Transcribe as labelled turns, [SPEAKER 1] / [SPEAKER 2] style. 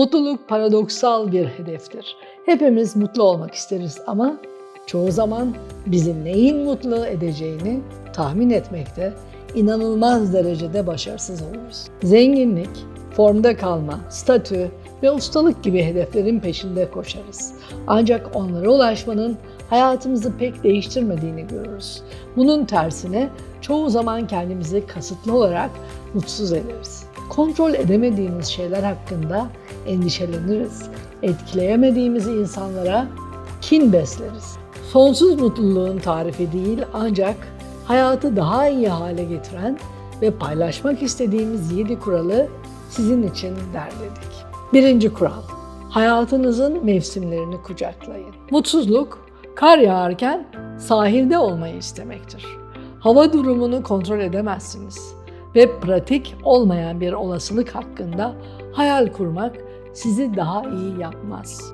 [SPEAKER 1] Mutluluk paradoksal bir hedeftir. Hepimiz mutlu olmak isteriz ama çoğu zaman bizi neyin mutlu edeceğini tahmin etmekte inanılmaz derecede başarısız oluruz. Zenginlik, formda kalma, statü ve ustalık gibi hedeflerin peşinde koşarız. Ancak onlara ulaşmanın hayatımızı pek değiştirmediğini görürüz. Bunun tersine çoğu zaman kendimizi kasıtlı olarak mutsuz ederiz. Kontrol edemediğimiz şeyler hakkında endişeleniriz. Etkileyemediğimiz insanlara kin besleriz. Sonsuz mutluluğun tarifi değil ancak hayatı daha iyi hale getiren ve paylaşmak istediğimiz yedi kuralı sizin için derledik. Birinci kural, hayatınızın mevsimlerini kucaklayın. Mutsuzluk, kar yağarken sahilde olmayı istemektir. Hava durumunu kontrol edemezsiniz ve pratik olmayan bir olasılık hakkında hayal kurmak sizi daha iyi yapmaz.